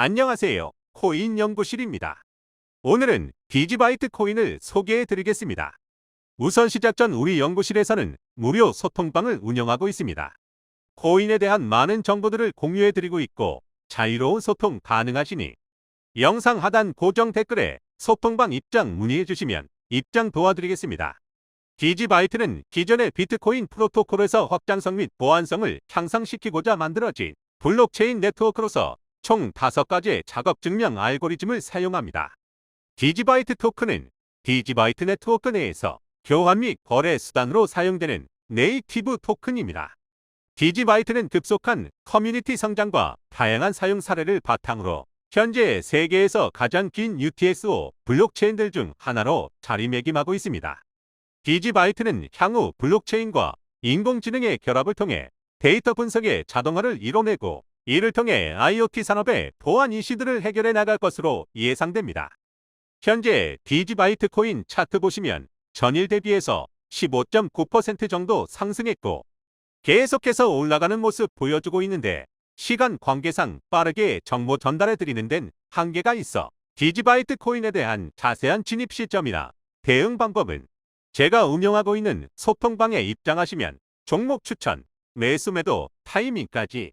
안녕하세요. 코인 연구실입니다. 오늘은 디지바이트 코인을 소개해 드리겠습니다. 우선 시작 전 우리 연구실에서는 무료 소통방을 운영하고 있습니다. 코인에 대한 많은 정보들을 공유해 드리고 있고 자유로운 소통 가능하시니 영상 하단 고정 댓글에 소통방 입장 문의해 주시면 입장 도와드리겠습니다. 디지바이트는 기존의 비트코인 프로토콜에서 확장성 및 보안성을 향상시키고자 만들어진 블록체인 네트워크로서 총 5가지의 작업 증명 알고리즘을 사용합니다. 디지바이트 토큰은 디지바이트 네트워크 내에서 교환 및 거래 수단으로 사용되는 네이티브 토큰입니다. 디지바이트는 급속한 커뮤니티 성장과 다양한 사용 사례를 바탕으로 현재 세계에서 가장 긴 UTSO 블록체인들 중 하나로 자리매김하고 있습니다. 디지바이트는 향후 블록체인과 인공지능의 결합을 통해 데이터 분석의 자동화를 이뤄내고 이를 통해 IoT 산업의 보안 이슈들을 해결해 나갈 것으로 예상됩니다. 현재 디지바이트 코인 차트 보시면 전일 대비해서 15.9% 정도 상승했고 계속해서 올라가는 모습 보여주고 있는데 시간 관계상 빠르게 정보 전달해 드리는 데는 한계가 있어 디지바이트 코인에 대한 자세한 진입 시점이나 대응 방법은 제가 운영하고 있는 소통방에 입장하시면 종목 추천, 매수 매도, 타이밍까지